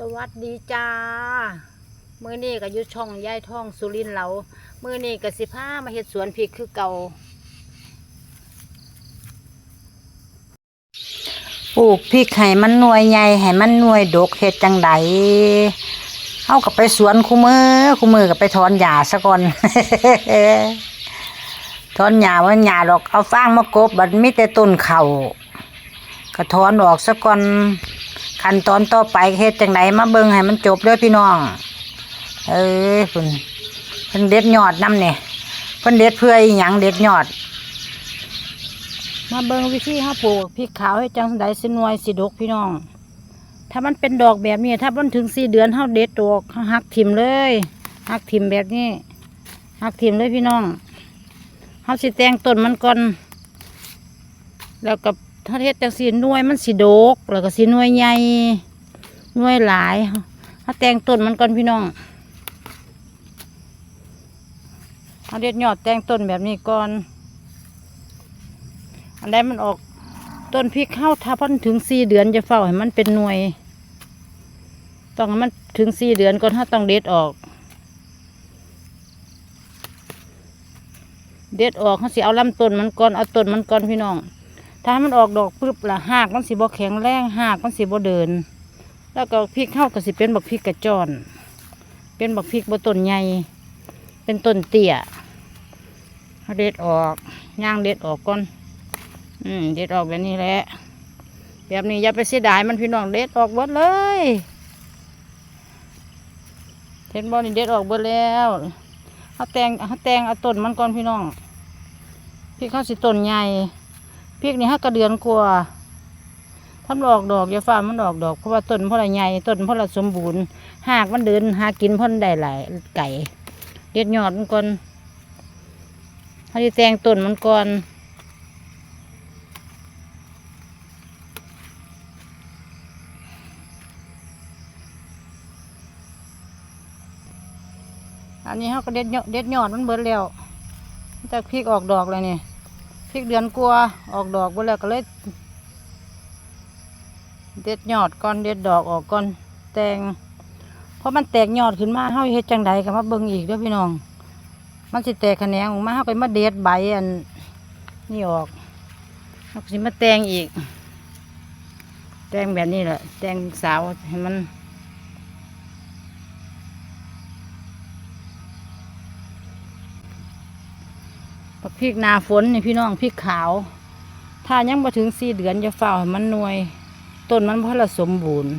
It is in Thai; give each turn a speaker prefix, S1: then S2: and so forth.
S1: สวัสดีจ้า มือนี้ก็ยู่ช่องยายท่องสุรินทร์เรา มือนี้ก็สิพามาเฮ็ดสวนพริกคือเก่าปลูกพริกให้มันหน่วยใหญ่ให้มันหน่วยดกเฮ็ดจังไดเฮาก็ไปสวนคู่มือคู่มือก็ไปถอนหญ้าซะก่อนถอนหญ้าว่าหญ้าดอกเอาฟางมากบบัดมีแต่ต้นเข่าวก็ถอนออกซะก่อน ขั้นตอนต่อไปเฮ็ดจังไดมาเบิ่งให้มันจบด้อพี่น้อง เอ้ยเพิ่นเพิ่นเด็ดยอดน้ำเนี่ยเพิ่นเด็ดเพื่ออีหยังเด็ดยอด มาเบิ่งวิธีเฮาปลูกพริกขาวให้จังไดสินวยสิดกพี่น้อง ถ้ามันเป็นดอกแบบนี้ ถ้ามันถึงสี่เดือนเฮาเด็ดดอกหักทิ่มเลยหักทิ่มแบบนี้หักทิ่มเลยพี่น้องเฮาสิแต่งต้นมันก่อนแล้วก็ ถ้าเฮ็ดจังสีหน่วยมันสิโดก แล้วก็สิหน่วยใหญ่หน่วยหลายถ้าแตงต้นมันก่อนพี่น้องเอาเด็ดยอดแตงต้นแบบนี้ก่อน อันใดมันออกต้นพริกเข้าถ้าพันถึงสี่เดือนจะเฝ้าให้มันเป็นหน่วย ต้องให้มันถึงสี่เดือนก่อนถ้าต้องเด็ดออก เด็ดออกเขาสิเอาลำต้นมันก่อนเอาต้นมันก่อนพี่น้อง ถ้ามันออกดอกปุ๊บละหากมันสิบ่แข็งแรงหากมันสิบ่เดิน แล้วก็พริกเข้าก็สิเป็นบักพริกกระจอน เป็นบักพริกบ่ต้นใหญ่ เป็นต้นเตี้ยเด็ดออกย่างเด็ดออกก่อน อืมเด็ดออกแบบนี้แหละ แบบนี้อย่าไปเสียดายมันพี่น้องเด็ดออกหมดเลยเห็นบอนี่เด็ดออกหมดแล้วเอาแตงเอาแตงเอาต้นมันก่อนพี่น้องพริกเข้าสิต้นใหญ่ พริกนี่ฮักกระเดือนกลัวาถ้านออกดอกอย่าฟ้ามันออกดอกเพราะว่าต้นพราะอะไรใหญ่ต้นพราะอะไรสมบูรณ์หากมันเดินหากินพ่นได้หลายไก่เด็ดยอดมันก่อนให้แตงต้นมันก่อนอันนี้เขาก็เด็ดยอดเด็ดยอดมันเบิดแล้วจากพริกออกดอกเลยนี่พ ริกเดือนกลัวออกดอกไปแล้วก็เลยเด็ดยอดก่อนเด็ดดอกออกก่อนแตงเพราะมันแตกยอดขึ้นมาเฮาเฮ็ดจังใดก็มาเบิ่งอีกเด้อพี่น้อง มันสิแตกแขนงออกมาเฮาก็มาเด็ดใบอันนี่ออกเฮาก็สิมาแตงอีก แตงแบบนี้แหละแตงสาวให้มัน บักพริกนาฝนนี่พี่น้องพริกขาว ถ้ายังมาถึงสี่เดือนจะเฝ้ามันหน่วย ต้นมันพระละสมบูรณ์